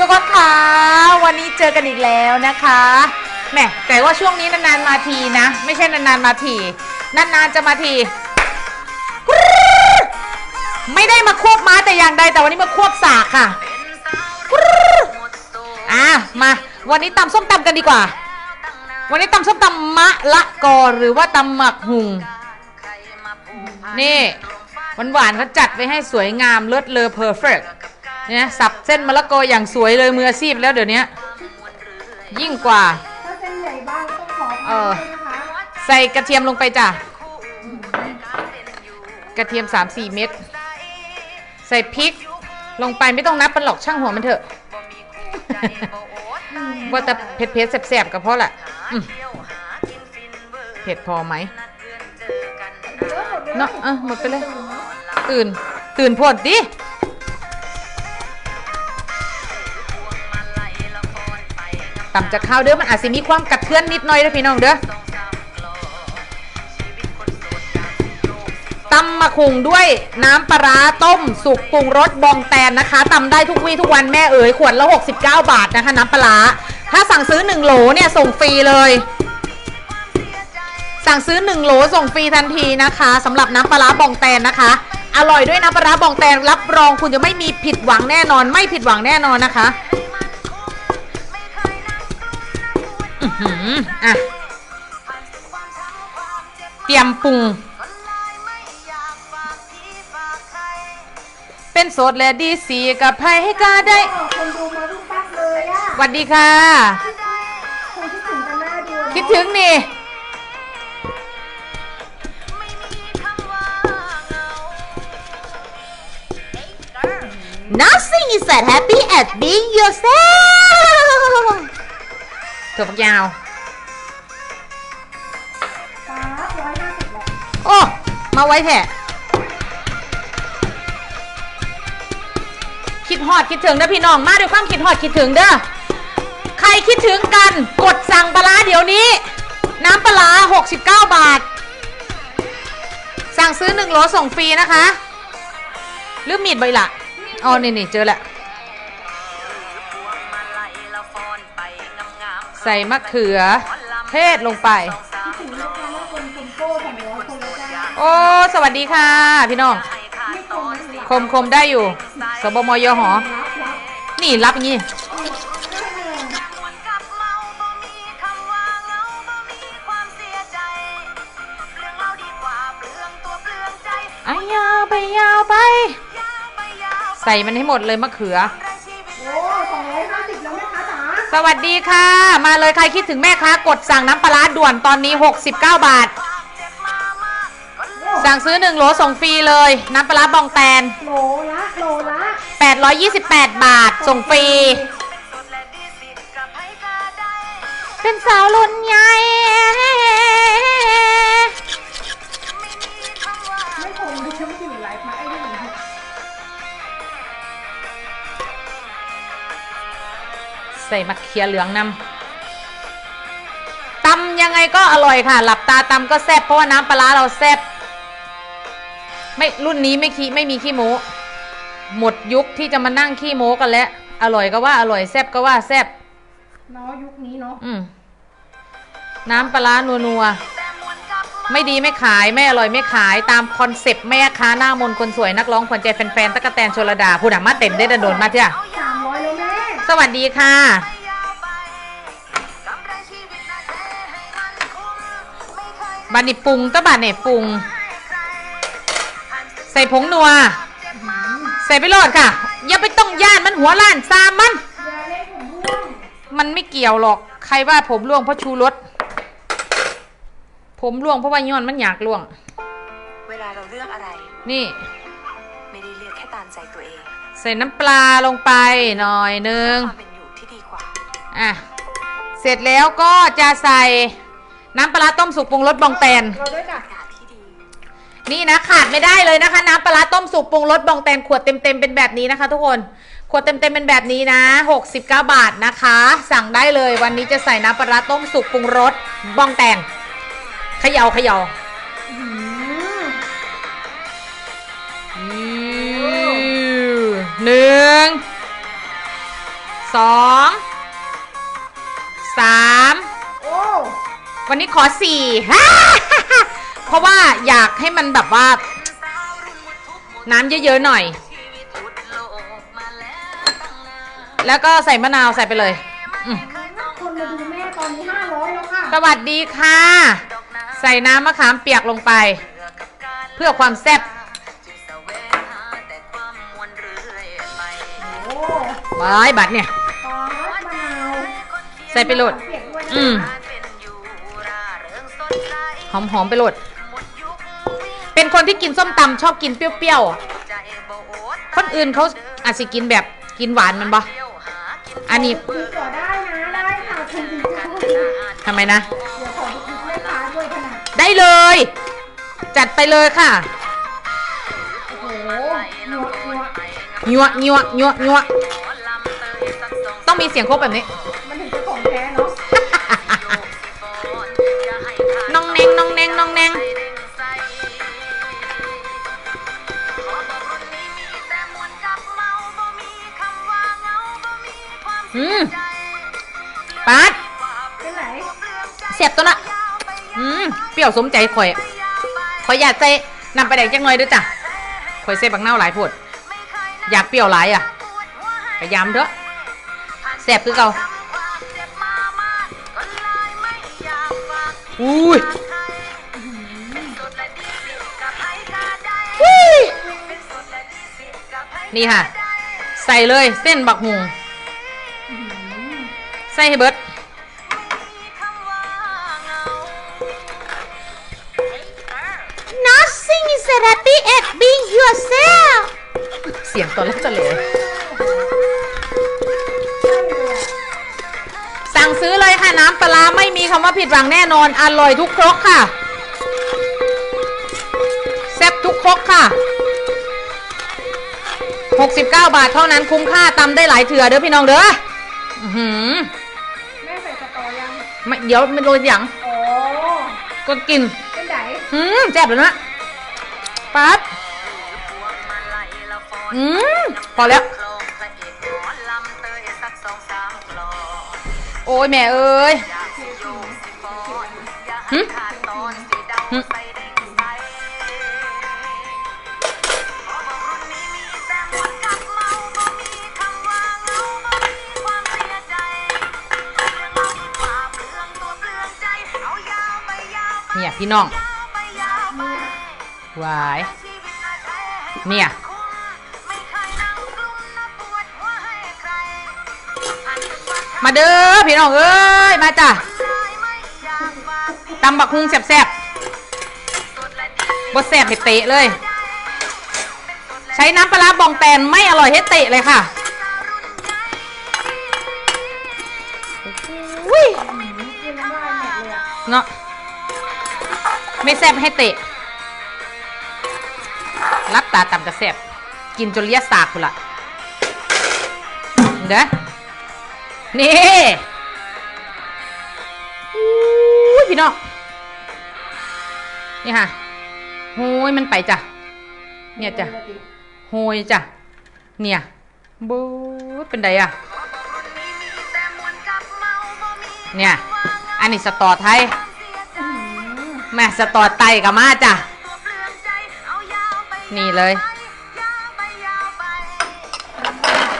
สุกค่ะวันนี้เจอกันอีกแล้วนะคะแหมแต่ว่าช่วงนี้นานๆมาทีนะ ไม่ใช่นานๆมาที นานๆจะมาที ไม่ได้มาควบม้าแต่อย่างใดแต่วันนี้มาควบสากค่ะอะมา วันนี้ตำส้มตำกันดีกว่า วันนี้ตำส้มตำมะละกอหรือว่าตำหมักหุงนี่หวานๆเขาจัดไว้ให้สวยงามเลิศเลอเพอร์เฟก เนี่ยสับเส้นมะละกออย่างสวยเลยมืออาชีพแล้วเดี๋ยวนี้ยิ่งกว่า ถ้าเส้นใหญ่บ้างก็ต้องขออเอภัอยด้วยนะคะใส่กระเทียมลงไปจ้ะ กระเทียม 3-4 เม็ดใส่พริกลงไปไม่ต้องนับมันหรอกช่างหัวมันเถอะ ว่าแต่เผ็ดเผ็ดๆแสบๆกับเพราะแหละอืมเผ็ดพอไหมเยอะหมดเลยเนาะเออหมดไปเลย ตื่น ตื่นโพดดิ ต่ำจากข้าวเด้อมันอาจจะมีความกัดเทือนนิดหน่อยเด้อพี่น้องเด้อตำมะคุงด้วยน้ำปลาต้ม สุกปรุงรสบองแตนนะคะตำได้ทุกวี่ทุกวันแม่เอ๋ยขวดละ 69 บาทนะคะ น้ำปลาถ้าสั่งซื้อ 1 โหลเนี่ยส่งฟรีเลย สั่งซื้อ 1 โหลส่งฟรีทันทีนะคะสำหรับน้ำปลาบองแตนนะคะ อร่อยด้วยน้ำปลาบองแตนรับรองคุณจะไม่มีผิดหวังแน่นอน ไม่ผิดหวังแน่นอนนะคะ อื้อหืออะ เตรียมปรุง เป็นโสดและดีสีกับไผ่ก็ได้อ้าวคนดูมารุ่งปั๊บเลยอะสวัสดีค่ะ คนคิดถึงกันหน้าดูเนอะคิดถึงนี่ Nothing is that happy as being yourself ถั่วฝักยาวปาร้อยห้าสิบแหละโอ้มาไว้แท้คิดฮอดคิดถึงนะพี่น้องมาด้วยความคิดฮอดคิดถึงเด้อใครคิดถึงกันกดสั่งปลาร้าเดี๋ยวนี้ น้ำปลาร้า69 บาท สั่งซื้อ1โหลส่งฟรีนะคะ หรือมีดใบละอ๋อนี่นี่เจอแล้ว ใส่มะเขือ เทศลงไปถึงลูกค้าว่าคนคนโก้ของเราคนละจ้าโอ้ สวัสดีค่ะ พี่น้องไม่คมไม่หลับคมคมได้อยู่ สบมยหอรับรับนี่รับอย่างนี้อายาวไปยาวไป ใส่มันให้หมดเลยมะเขือ สวัสดีค่ะ มาเลยใครคิดถึงแม่ค้ากดสั่งน้ำปลาร้าด่วนตอนนี้ 69 บาท สั่งซื้อ1โหลส่งฟรีเลย น้ำปลาร้าบองแตนโหลละโหลละ828 บาท ส่งฟรี เป็นสาวรุ่นใหญ่ ส่มะเขือเหลืองนำตำยังไงก็อร่อยค่ะ หลับตาตำก็แซ่บเพราะว่าน้ำปลาร้าเราแซ่บไม่รุ่นนี้ไม่ขี้ไม่มีขี้โม้หมดยุคที่จะมานั่งขี้โม้กันแล้วอร่อยก็ว่าอร่อยแซ่บก็ว่าแซ่บเนาะยุคนี้เนาะอืมน้ำปลาร้านัวๆไม่ดีไม่ขายไม่อร่อยไม่ขายตามคอนเซปต์แม่ค้าหน้ามนต์คนสวยนักร้องขวัญใจแฟนๆตะกะแตนชลดาผู้หนามาเต็มได้ดันโดนมาเถอะสา สวัสดีค่ะบานิปรุงตะบานเนี่ยปรุง ใส่ผงนัว ใส่ไปโลดค่ะ อย่าไปต้องย่านมันหัวล้านซามมันอย่าเล่นผมร่วงมันไม่เกี่ยวหรอก ใครว่าผมร่วงเพราะชูรส ผมร่วงเพราะว่าย้อนมันอยากร่วง เวลาเราเลือกอะไร นี่ ไม่ได้เลือกแค่ตามใจตัวเอง ใส่น้ำปลาลงไปหน่อยนึงความเป็นอยู่ที่ดีกว่า อะ เสร็จแล้วก็จะใส่น้ำปลาร้าต้มสุกปรุงรสบองแตน เราด้วยจ้ะอากาศที่ดี นี่นะขาดไม่ได้เลยนะคะ น้ำปลาร้าต้มสุกปรุงรสบองแตนขวดเต็มๆเป็นแบบนี้นะคะ ทุกคนขวดเต็มๆเป็นแบบนี้นะ 69 บาทนะคะ สั่งได้เลยวันนี้จะใส่น้ำปลาร้าต้มสุกปรุงรสบองแตนเขย่าเขย่าอื หนึ่งสองสามโอ้วันนี้ขอสี่เพราะว่าอยากให้มันแบบว่า น้ำเยอะๆหน่อย แล้วก็ใส่มะนาวใส่ไปเลยอืมคนมาดูแม่ตอนนี้ห้าร้อยแล้วค่ะ สวัสดีค่ะ ใส่น้ำมะขามเปียกลงไป เพื่อความแซ่บ บัดเนี่ยปลาร้ามะนาวใส่ไปโหลดเปียกด้วยนะอืมหอมๆไปโหลด เป็นคนที่กินส้มตำชอบกินเปรี้ยวๆ คนอื่นเขาอาจจะกินแบบกินหวานมันบ่อันนี้ติดต่อได้นะได้ค่ะคุณติดต่อทำไมนะเดี๋ยวขอดูคลิปแม่ค้าด้วยขนาดได้เลย จัดไปเลยค่ะโอ้โหนัวนัวยัวยัวยัวยัว ต้องมีเสียงครบแบบนี้ มันถึงจะของแท้เนาะน้องแนงน้องแนงน้องแนงอืมปัดเป็นไหนเสียบตัวละอืมเปรี้ยวสมใจข่อยข่อยอยากใส่นำไปแดกจังหน่อยด้วยจ้ะข่อยใส่บักเน่าวหลายโพดอยากเปรี้ยวหลายอะพยายามเถอะ แซ่บคือเก่าอุ้ยอุ้ยนี่ค่ะ ใส่เลยเส้นบักหุงใส่ให้เบิด Nothing is happy at being yourself เสียงตอนแรกจะเหลยำปลาร้าไม่มีคำว่าผิดหวังแน่นอน อร่อยทุกครกค่ะ แซ่บทุกครกค่ะ 69 บาทเท่านั้นคุ้มค่าตำได้หลายเถื่อเด้อพี่น้องเด้ออื้อหือแม่ใส่สตอยังไม่เดี๋ยวไม่โรยอย่างโอ้ก็กินเป็นไหนอืมแซ่บเลยนะปั๊บอืมพอแล้ว โอ้ยแม่เอ้ยหึหึเนี่ยพี่น้องวายเนี่ย มาเด้อพี่น้องเอ้ยมาจ้ะตำบักฮุงแซ่บๆบดแซ่บให้เตะเลย ใช้น้ำปลาบองแตนไม่อร่อยให้เตะเลยค่ะวิเลยอะเนาะไม่แซ่บให้เตะ รับตาต่ำกระแซ่บกินจนเลียสากคุณละเด้อ นี่อุ้ยพี่น้องนี่ค่ะโหยมันไปจ้ะเนี่ยจ้ะโหยจ้ะเนี่ยบู๊ดเป็นไดอะเนี่ย อันนี้สตอไทยแม่สตอไตกับมาจ้ะ นี่เลย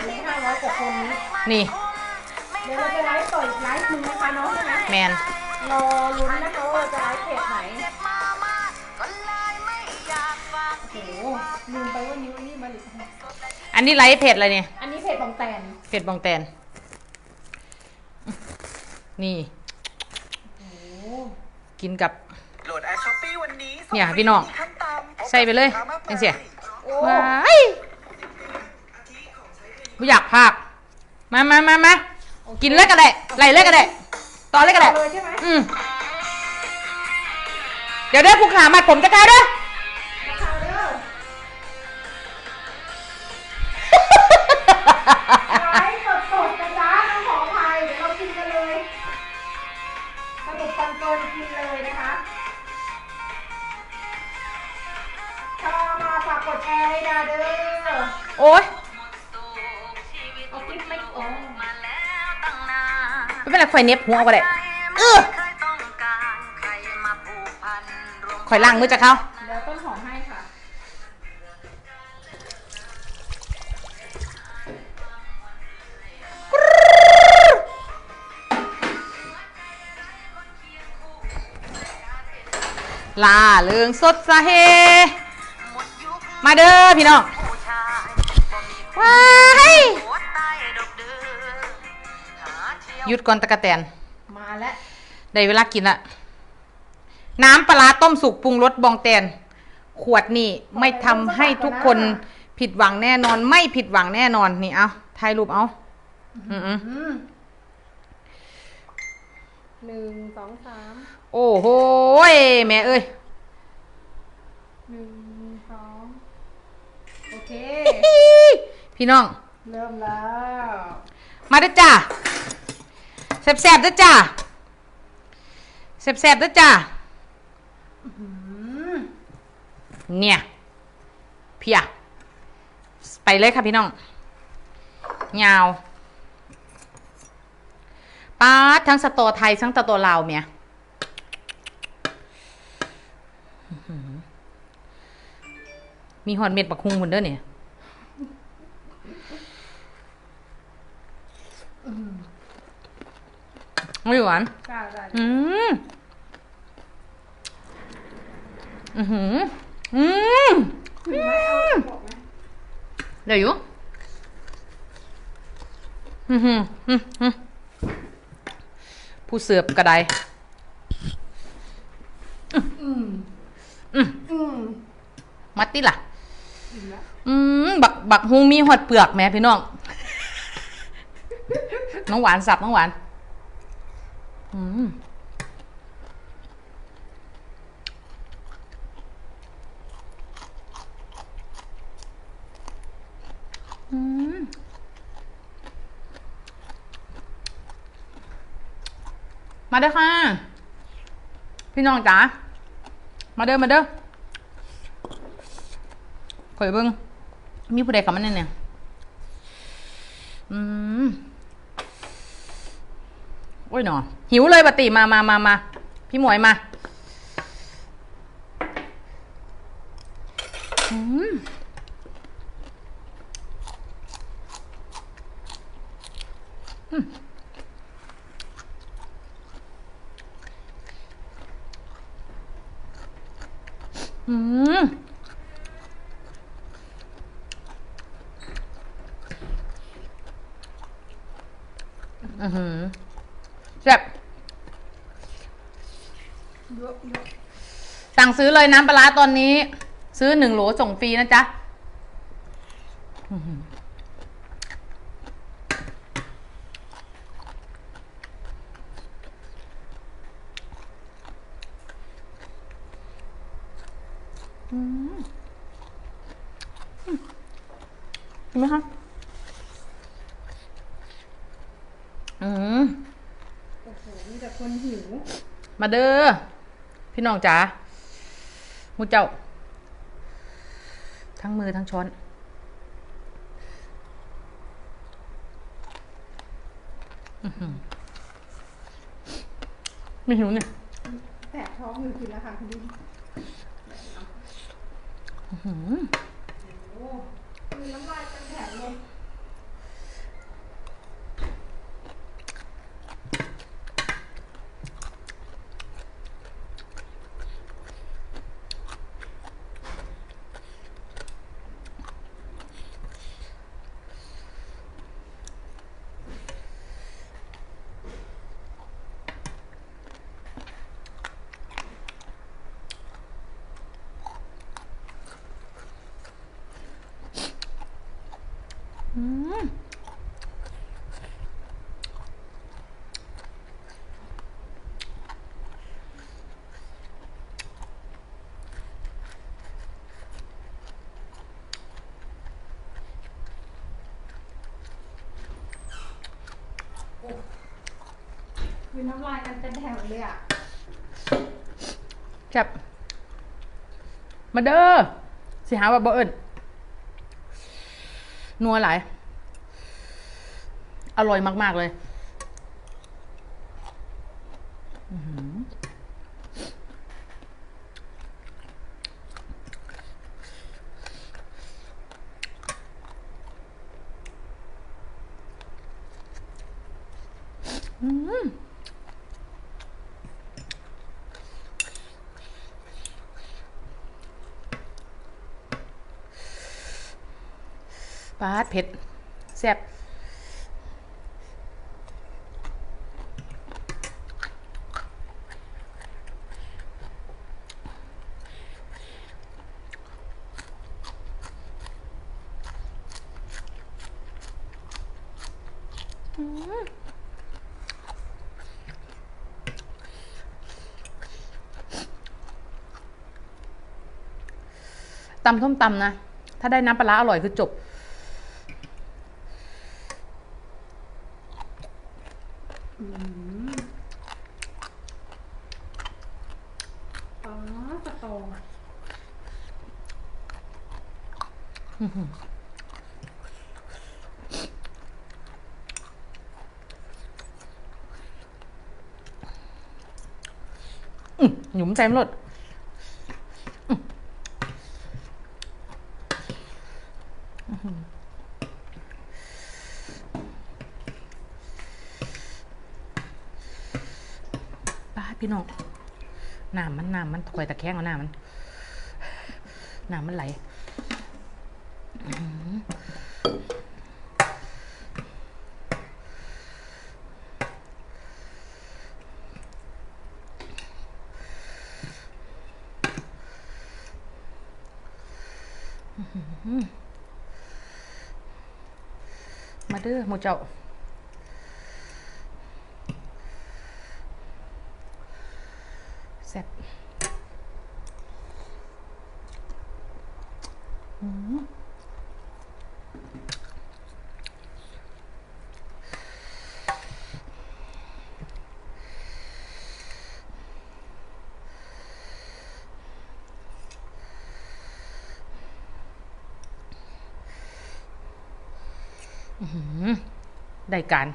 มีห้าร้อยกว่ ฟ์หนึงนะคะน้องใช่ไหมแมนรอลุ้นนะคะว่าเราจะไลฟ์เพจไหนโอ้โหลืมไปว่านิ้วนี่มันอันนี้ไลฟ์เพจอะไรเนี่ยอันนี้เพจบองแตนเพจบองแตน นี่โอ้กินกับ โหลดแอปช้อปปี้วันนี้เนี่ยพี่น้องขั้นต่ำใส่ไปเลยจังเสียโอ้ว้ายไม่อยากพากมามามามากินเล็กก็ได้ไหลเล็กก็ได้ ต่อเล็กก็ได้เลยใช่ไหมอืมเดี๋ยวได้ผู้ขามาผมจะกลายด้ว ข่อยเหน็บหัวก็ได้เออข่อยล้างมือจากเขาเดี๋ยวต้นหอมให้ค่ะ ลาเลืองสดสะเฮ มาเด้อพี่น้องว้า ยหยุดก่อนตะกะแตน มาแล้วได้เวลากินละน้ำปลาร้าต้มสุกปรุงรสบองแตน ขวดนี่ไม่ทำให้ทุกคนผิดหวังแน่นอน ไม่ผิดหวังแน่นอนนี่เอาถ่ายรูปเอาอืมอืมหนึ่งสองสามๆโอ้โหยแม่เอ้ยหนึ่งสองโอเค พี่น้อง เริ่มแล้ว มาเด้อจ้า แซ่บๆเด้อจ้าแซ่บๆเด้อจ้าเนี่ยเพียไปเลยค่ะพี่น้องยาวป้าดทั้งสตอไทยทั้งสตอลาวเมียมีหอดเม็ดบักคุงคนเด้อเนี่ย ไม่หวานจ้าจ้าอืมอือหืออืมถึงไหมเอาบอกไหมเดี๋ยวอยู่อือหืออือหือผู้เสือบกระไดอืมอืมอืมมัดติล่ะถึงแล้วอืมบักบักฮุงมีหอดเปลือกแหม่พี่น้อง น้องหวานสับน้องหวาน อืมมาเด้อค่ะ พี่น้องจ๋ามาเด้อมาเด้อข่อยเบิ่งมีผู้ใดเข้ามาแน่เนี่ยอืม โอ้ยหนอหิวเลยปติมามามามาพี่หมวยมา อืม อืม อือหือแซ่บ เยอะเยอะ สั่งซื้อ เลยน้ำปลาร้าตอนนี้ ซื้อหนึ่งโหลส่งฟรีนะจ๊ะคือหืออืมอืมเห็นไหมคะ อืมโอ้โหมีแต่คนหิว มาเด้อ พี่น้องจ๋า มูเจ้า ทั้งมือทั้งช้อนอื้อหือไม่หิวเนี่ยแสบท้องอยู่กินแล้วค่ะคุณดิ น้ำลายกันเป็นแถวเลยอะแคบมาเด้อสิหาว่าบ่เอิญนัวหลาย อร่อยมาก ๆ เลย嗯。Mm. ปาดเผ็ดแซ่บตำส้มตำนะ ถ้าได้น้ำปลาร้าอร่อยคือจบ อ๋อสตองหยุมใจมหลดอื้ออื้อหือป้าพี่น้อง มันน้ำมันถอยตะแคงเอาหน้ำมันน้ำมันไหลมาเด้อหมูเจ้า ซ่บอืมอื้อหือได้การ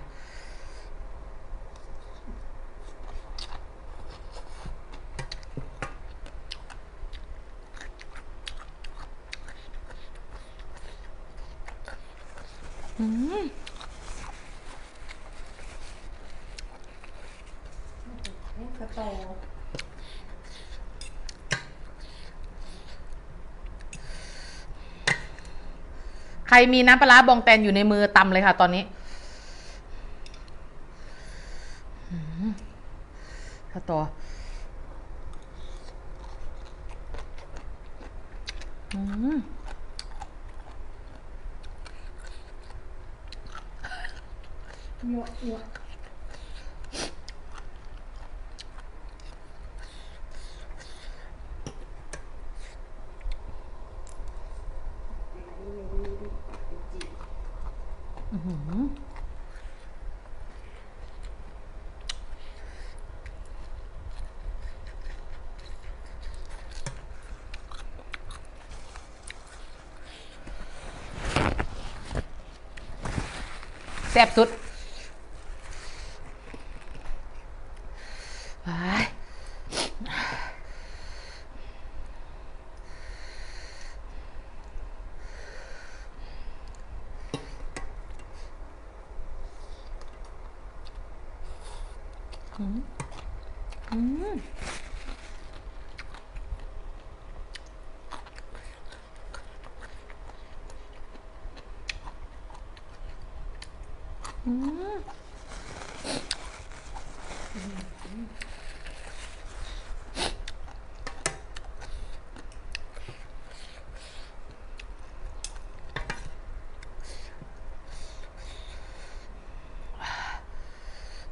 สตอ ใครมีน้ำปลาร้าบองแตนอยู่ในมือตำเลยค่ะตอนนี้อื้อหือข้าวตัวอืม หยวกหยวก อื้อหือ แซ่บสุด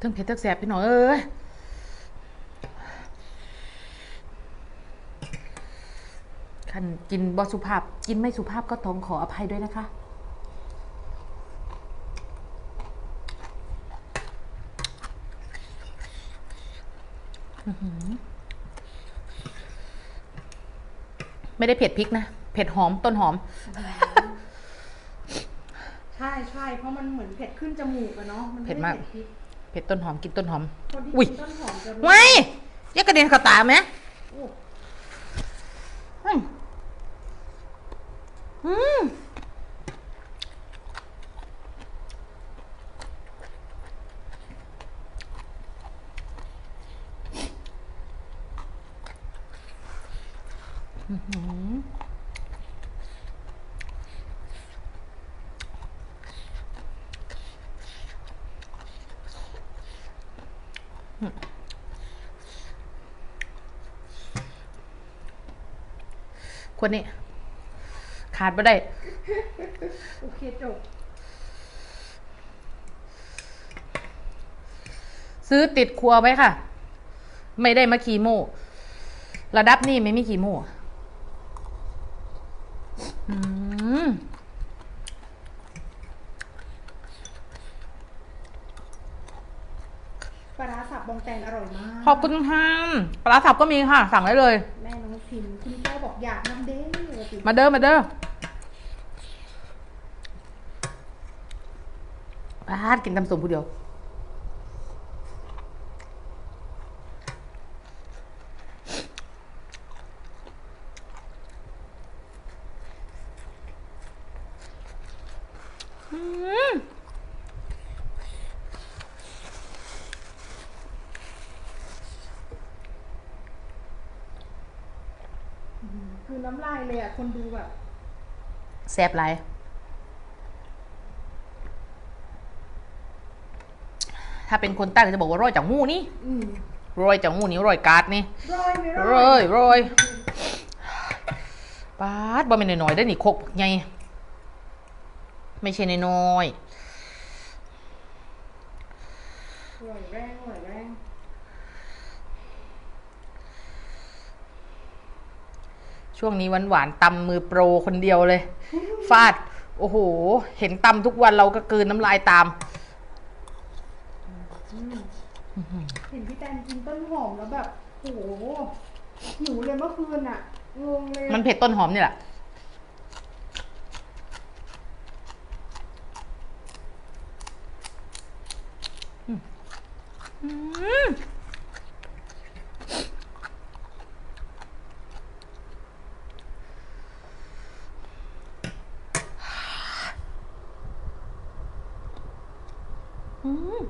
ทั้งเผ็ดเทั้งแซ่บพี่น้องเอ้ยคันกินบอสุภาพ กินไม่สุภาพก็ต้องขออภัยด้วยนะคะอื้อหือไม่ได้เผ็ดพริกนะ เผ็ดหอมต้นหอม ใช่ใช่เพราะมันเหมือนเผ็ดขึ้นจมูกอะเนาะนไเผ็ดมาก พริก เผ็ดต้นหอมกินต้นหอมคนที่อุ้ยกินต้นหอมจะรู้ไว้ยยักกระเด็นเข้าตาไหม โอ้อืมอืมอื้อหือ คนนี้ ขาดไม่ได้ โอเคจบ ซื้อติดครัวไว้ค่ะ ไม่ได้มาคีโมระดับนี้ไม่มีคีโมอืมปลาร้าสับบองแตงอร่อยมาก ขอบคุณค่ะปลาร้าสับก็มีค่ะ สั่งได้เลย แม่น้องพิมพ์คุณแก้วบ อกอยากนำเด้อติมาเด้อมาเด้อพาดกินตำส้มผู้เดียว อืม คือน้ำลายเลยอะ คนดูแบบแซบไรถ้าเป็นคนใต้ก็จะบอกว่าร้อยจากหมูนี่อืมร้อยจากหมูนี่ร้อยกาดนี่ร้อยไหมโรยโรยปาดบ่เป็นน้อยๆได้อนี่คกไงไม่ใช่น้อยร้อยแรงร้อยแรง ๆ ช่วงนี้หวานๆตำมือโปรคนเดียวเลย ฟาด โอ้โห เห็นตำทุกวันเราก็กลืนน้ำลายตามเห็นพี่แตนกินต้นหอมแล้วแบบโอ้โหหิวเลยเมื่อคืนอะงงเลยอะมันเผ็ดต้นหอมนี่แหละ อืมอืม อืม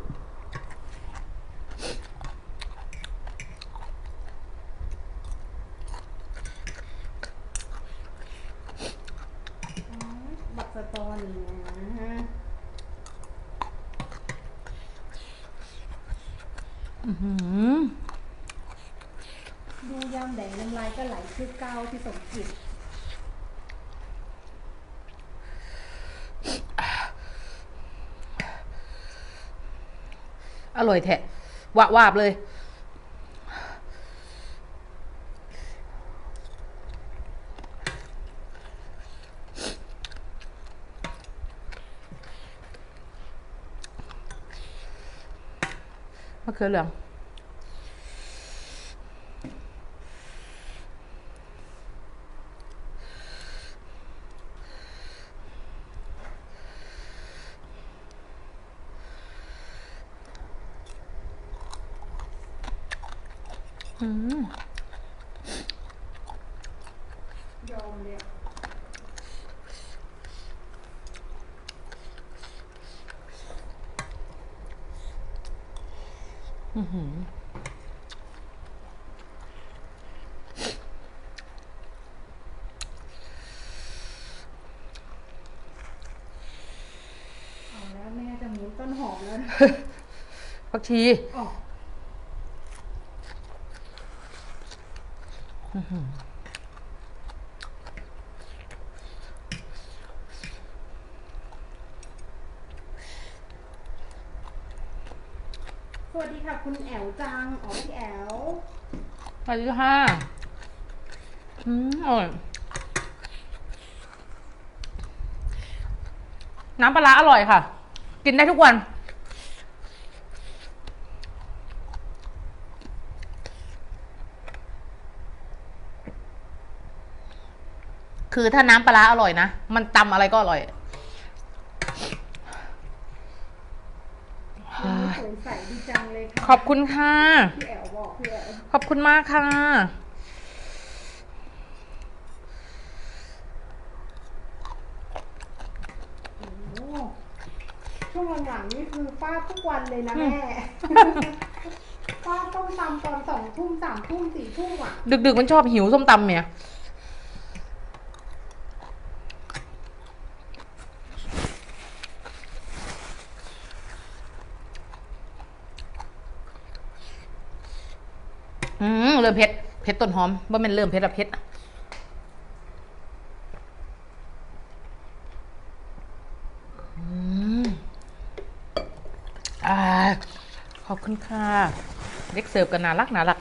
บักสะตอนนะฮะ อื้อหือ ดูยามแดงน้ำลาย ก็ไหลคือเกาวที่สมจิตอร่อยแทะวะวาบเลย มะเขือเหลือง อืม ยอมเลยอะ อื้อหือ เอาแล้วแม่จะหมุน ต้นหอมแล้วนะผักชีอ๋อสวัสดีค่ะ คุณแอวจังอ๋อพี่แอวสวัสดีค่ะอืมอร่อย น้ำปลาร้าอร่อยค่ะ กินได้ทุกวัน คือถ้าน้ำปลาร้าอร่อยนะ มันตำอะไรก็อร่อยสวยใสดีจังเลยค่ะขอบคุณค่ะพี่แอวบอกพี่แอวขอบคุณมากค่ะ โอ้โห ช่วงหลังๆนี่คือฟาดทุกวันเลยนะแม่ฟาดต้องตำตอนสองทุ่มสามทุ่มสี่ทุ่มอะ ดึกๆมันชอบหิวส้มตำเนี่ยอืมเริ่มเผ็ดเผ็ดต้นหอมว่ามันเริ่มเผ็ดอะเผ็ด ขอบ คุณค่ะ เด็กเสิร์ฟกันน่ารักน่ารัก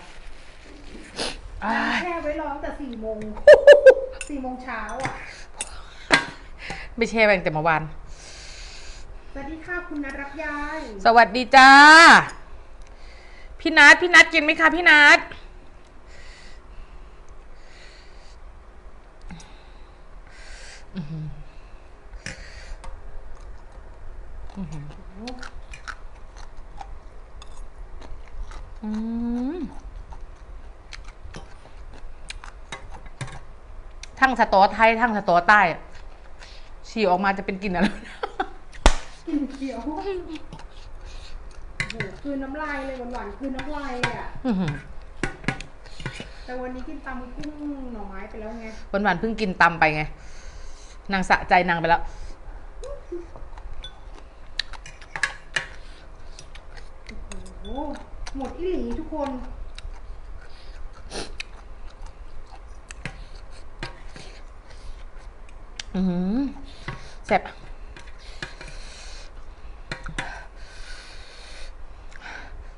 อ้ายแช่ไว้ร้องแต่สี่โมงสี่โมงเช้าอะ ไม่แช่แบ่งแต่เมื่อวาน สวัสดีค่ะคุณนัทรับยาย สวัสดีจ้า พี่นัทพี่นัทกินไหมคะพี่นัทอื้อหืออื้อหืออืมทั้ง สตอไทยทั้งสตอใต้อะฉี่ออกมาจะเป็นกลิ่นอะไรกินเขียวโอ้โหคือน้ำลายเลยหวานๆคือน้ำลายเลยอะอื้อหือแต่วันนี้กินตำกุ้งหน่อไม้ไปแล้วไงวันวันๆเพิ่งกินตำไปไง นางสะใจนางไปแล้ว โอ้โหหมดอีหลีทุกคน อือหือแซ่บ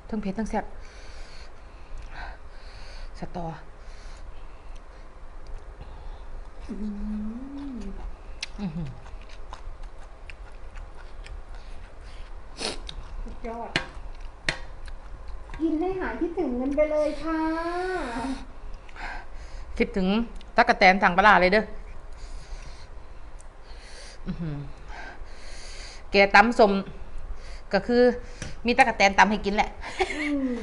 ทั้งเผ็ดทั้งแซ่บสตออือหือสุดยอด กินให้หายคิดถึงเงินไปเลยค่ะ คิดถึงตะกะแตนสั่งปลาเลยเด้อ แกตำสมก็คือ มีตะกะแตนตำให้กินแหละอืม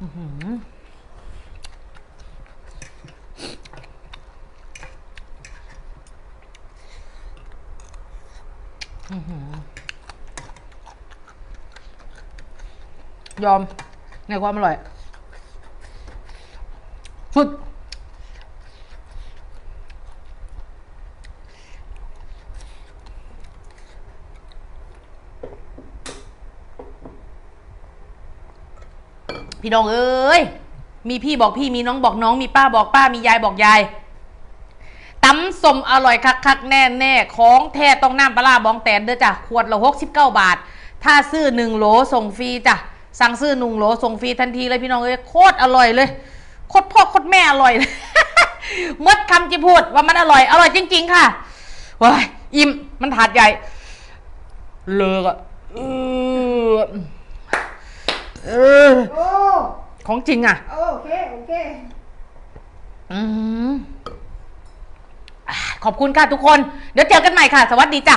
อื้อหืออื้อหือยอมในความอร่อยสุด พี่น้องเอ้ยมีพี่บอกพี่มีน้องบอกน้องมีป้าบอกป้ามียายบอกยายตำสมอร่อยคักคักๆแน่แน่ๆของแท้ต้องน้ำปลาร้าบองแตนเด้อจ้ะขวดละหกสิบเก้าบาท ถ้าซื้อหนึ่งโหลส่งฟรีจ้ะสั่งซื้อหนึ่งโหลส่งฟรีทันทีเลยพี่น้องเอ้ยโคตรอร่อยเลยโคตรพ่อโคตรแม่อร่อยเลยมดคำจะพูดว่ามันอร่อย อร่อยจริง ๆ ค่ะว้ายอิ่มมันถาดใหญ่ เลิกอะ เออเออ โอ้ของจริงอะ โอเค โอเค อืมอ่าขอบคุณค่ะทุกคน เดี๋ยวเจอกันใหม่ค่ะ สวัสดีจ้ะ